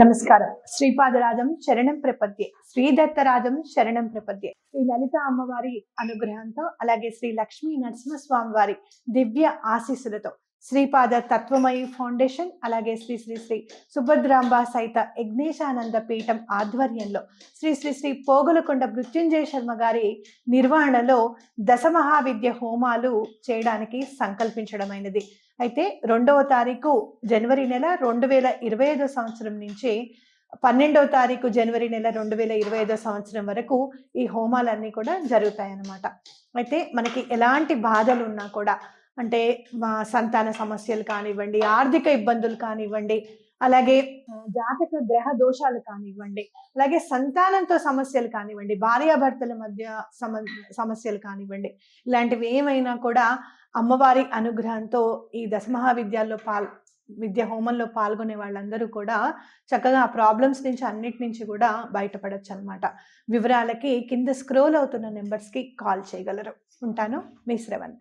నమస్కారం. శ్రీపాదరాజం శరణం ప్రపద్యే. శ్రీదత్తరాజం శరణం ప్రపద్యే. శ్రీ లలిత అమ్మవారి అనుగ్రహంతో అలాగే శ్రీ లక్ష్మీ నరసింహస్వామి వారి దివ్య ఆశీస్సులతో శ్రీపాద తత్వమయి ఫౌండేషన్ అలాగే శ్రీ శ్రీ శ్రీ సుభద్రాంబ సహిత యజ్ఞేశానంద పీఠం ఆధ్వర్యంలో శ్రీ శ్రీ శ్రీ పోగులకొండ మృత్యుంజయ శర్మ గారి నిర్వహణలో దశమహావిద్య హోమాలు చేయడానికి సంకల్పించడమైనది. అయితే రెండవ తారీఖు జనవరి నెల రెండు వేల ఇరవై ఐదో సంవత్సరం నుంచి పన్నెండవ తారీఖు జనవరి నెల రెండు వేల ఇరవై ఐదో సంవత్సరం వరకు ఈ హోమాలన్నీ కూడా జరుగుతాయన్నమాట. అయితే మనకి ఎలాంటి బాధలు ఉన్నా కూడా అంటే మా సంతాన సమస్యలు కానివ్వండి ఆర్థిక ఇబ్బందులు కానివ్వండి అలాగే జాతక గ్రహ దోషాలు కానివ్వండి అలాగే సంతానంతో సమస్యలు కానివ్వండి భార్యాభర్తల మధ్య సమ సమస్యలు కానివ్వండి ఇలాంటివి ఏమైనా కూడా అమ్మవారి అనుగ్రహంతో ఈ దశమహావిద్యాల్లో పాల్ విద్య హోమంలో పాల్గొనే వాళ్ళందరూ కూడా చక్కగా ఆ ప్రాబ్లమ్స్ నుంచి అన్నిటి నుంచి కూడా బయటపడచ్చు అనమాట వివరాలకి కింద స్క్రోల్ అవుతున్న నెంబర్స్కి కాల్ చేయగలరు. ఉంటాను. మీ శ్రవంతి.